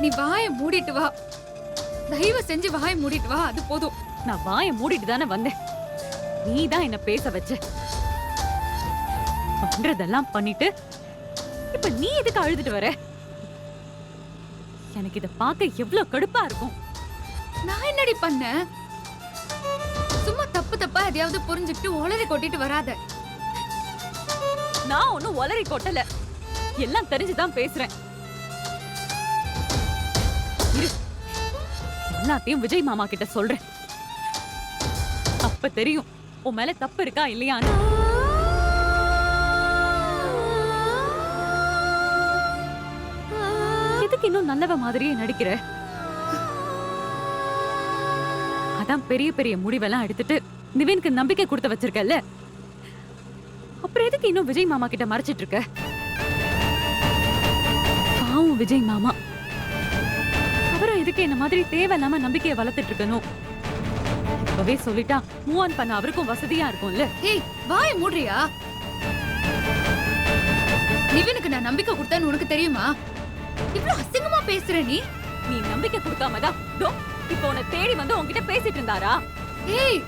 நீ வாயை மூடிட்டு வா. தயவு செஞ்சு வாயை மூடிட்டு வா அது போதும். நான் வாயை மூடிட்டு தானே வந்தேன். நீ தான் என்ன பேச வச்ச. பண்றதெல்லாம் பண்ணிட்டு இப்ப நீ எதுக்கு அழுதுட்டு வர? எனக்கு இத பார்க்க எவ்வளவு கடுப்பா இருக்கும். நான் என்னடி பண்ணேன் சும்மா தப்பு தப்பா எதையாவது புரிஞ்சுக்கிட்டு உளறி கொட்டிட்டு வராத. நான் ஒண்ணும் ஒலரி கொட்டல. எல்லாம் தெரிஞ்சுதான் பேசுறேன். எல்லாத்தையும் விஜய் மாமா கிட்ட சொல்றேன். அப்ப தெரியும் உன் மேல தப்பு இருக்கா இல்லையான்னு. எதுக்கு இன்னும் நல்லவ மாதிரியே நடிக்கிற? அதான் பெரிய பெரிய முடிவெல்லாம் எடுத்துட்டு நிவினுக்கு நம்பிக்கை கொடுத்து வச்சிருக்கல்ல. அப்புறம் எதுக்கு இன்னும் விஜய் மாமா கிட்ட மறைச்சிட்டு இருக்க? பாவம் விஜய் மாமா. எதுக்கு என்ன மாதிரி தேவையில்லாம நம்பிக்கையை வளர்த்துட்டு இருக்கணும் இப்பவே சொல்லிட்டா மூவ் ஆன் பண்ண அவருக்கும் வசதியா இருக்கும்ல. ஏய் வாயை மூடுறியா? நிவினுக்கு நான் நம்பிக்கை கொடுத்தேன்னு உனக்கு தெரியுமா? இவ்வளவு அசிங்கமா பேசுற நீ? நீ நம்பிக்கை கொடுக்காம தான் இப்போ உன்னை தேடி வந்து உன்கிட்ட பேசிட்டு இருந்தாரா? ஏய்